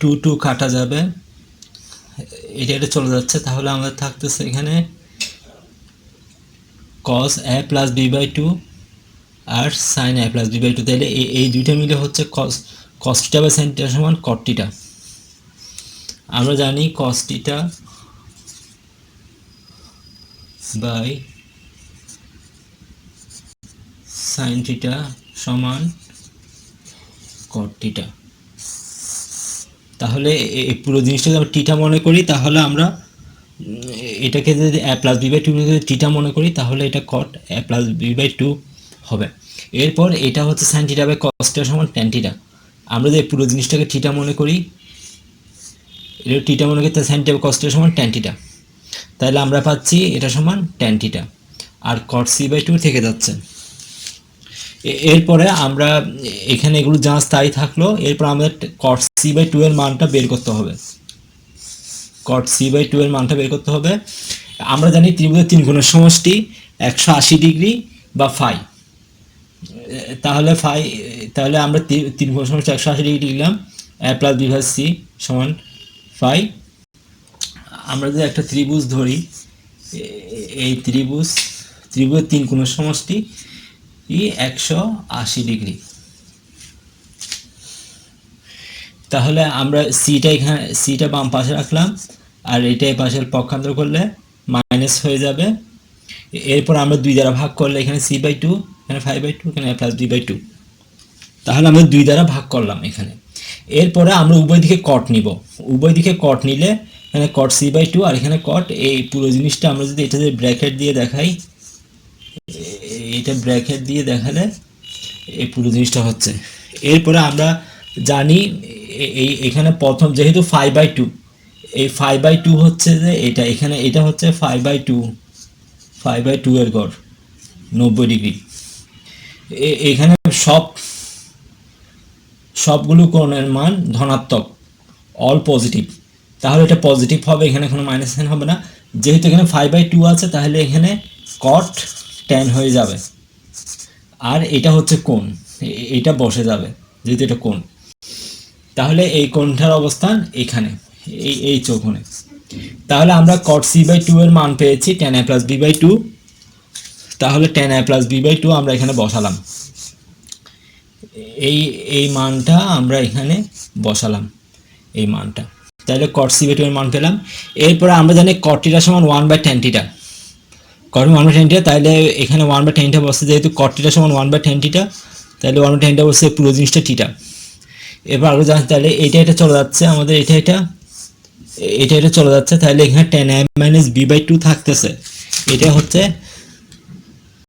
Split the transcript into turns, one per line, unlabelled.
Two two কাটা যাবে। এটা এটা চলে যাচ্ছে, তাহলে আমাদের থাকতেছে এখানে cos A plus B by two R sine A plus B by two তাহলে এই দুইটা মিলে হচ্ছে কস কস্টিটা বা সাইনটা সমান কটটিটা আমরা জানি কস্টিটা বাই সাইন থিটা সমান কট থিটা তাহলে এই পুরো জিনিসটা যদি আমরা টিটা মনে করি, তাহলে আমরা এটাকে যদি A plus B by two যদি টিটা মনে করি, তাহলে এটা cot A plus B by two হবে। এরপর এটা হচ্ছে সাইন থিটা বাই কসটা সমান ট্যান থিটা আমরা যদি পুরো জিনিসটাকে টিটা মনে করি এটা টিটা মনে করি, তাহলে সাইন থিটা কসটা সমান ট্যান থিটা তাহলে আমরা পাচ্ছি এটা সমান ট্যান থিটা আর কট সি বাই টু থেকে যাচ্ছে। এরপরে আমরা এখানে এগুলো যা স্থায়ী থাকল, এরপর আমাদের কট সি বাই টু এর মানটা বের করতে হবে। কট সি বাই টু এর মানটা বের করতে হবে। আমরা জানি ত্রিভুজের তিন গুণের সমষ্টি একশো আশি ডিগ্রি বা ফাই তাহলে ফাই তাহলে আমরা তিন গুণের সমষ্টি একশো আশি ডিগ্রি লিখলাম এ প্লাস বি সি সমান ফাই আমরা যদি একটা ত্রিভুজ ধরি এই ত্রিভুজ, ত্রিভুজের তিন কোণের সমষ্টি ই একশো আশি ডিগ্রি। তাহলে আমরা সিটা এখানে, সিটা বাম পাশে রাখলাম, আর এটা এই পাশে পক্ষান্তর করলে মাইনাস হয়ে যাবে। এরপর আমরা দুই দ্বারা ভাগ করলে এখানে সি বাই টু, এখানে ফাইভ বাই টু, এখানে প্লাস বি বাই টু। তাহলে আমরা দুই দ্বারা ভাগ করলাম এখানে। এরপরে আমরা উভয় দিকে কট নিব। উভয় দিকে কট নিলে এখানে কট সি বাই টু, আর এখানে কট এই পুরো জিনিসটা আমরা যদি এটা যদি ব্র্যাকেট দিয়ে দেখাই এ- এটা ব্র্যাকেট দিয়ে দেখালে এই পুরো জিনিসটা হচ্ছে। এরপরে আমরা জানি এই এখানে প্রথম যেহেতু ফাইভ বাই টু এই ফাইভ বাই টু হচ্ছে যে এটা, এখানে এটা হচ্ছে five by two five by two এর গড়, নব্বই ডিগ্রি। এখানে সব, সবগুলো কোণের মান ধনাত্মক অল পজিটিভ তাহলে এটা পজিটিভ হবে, এখানে কোনো মাইনাস সাইন হবে না। যেহেতু এখানে ফাইভ বাই টু আছে, তাহলে এখানে কট টেন হয়ে যাবে। আর এটা হচ্ছে এ- এটা বসে যাবে যেহেতু এটা কোণ। তাহলে এই কোণটার অবস্থান এখানে, এই এই চৌকোণে। তাহলে আমরা কট সি বাই টু এর মান পেয়েছি tan A plus B by two তাহলে tan A plus B by two আমরা এখানে বসালাম। এই এই মানটা আমরা এখানে বসালাম, এই মানটা। তাহলে কট সি বাই টু এর মান পেলাম। এরপরে আমরা জানি কটিটা সমান one by tan theta cot one by tan theta তাহলে এখানে ওয়ান বাই টেনটা বসে, যেহেতু কটিটা সমান ওয়ান বাই টেন টিটা তাহলে ওয়ান বাই টেনটা বসে পুরো জিনিসটা টিটা এবার আরও জানতে তাহলে এটা এটা চলে যাচ্ছে আমাদের, এটা এটা এটা এটা চলে যাচ্ছে তাহলে এখানে tan M minus B by two থাকতেছে। এটা হচ্ছে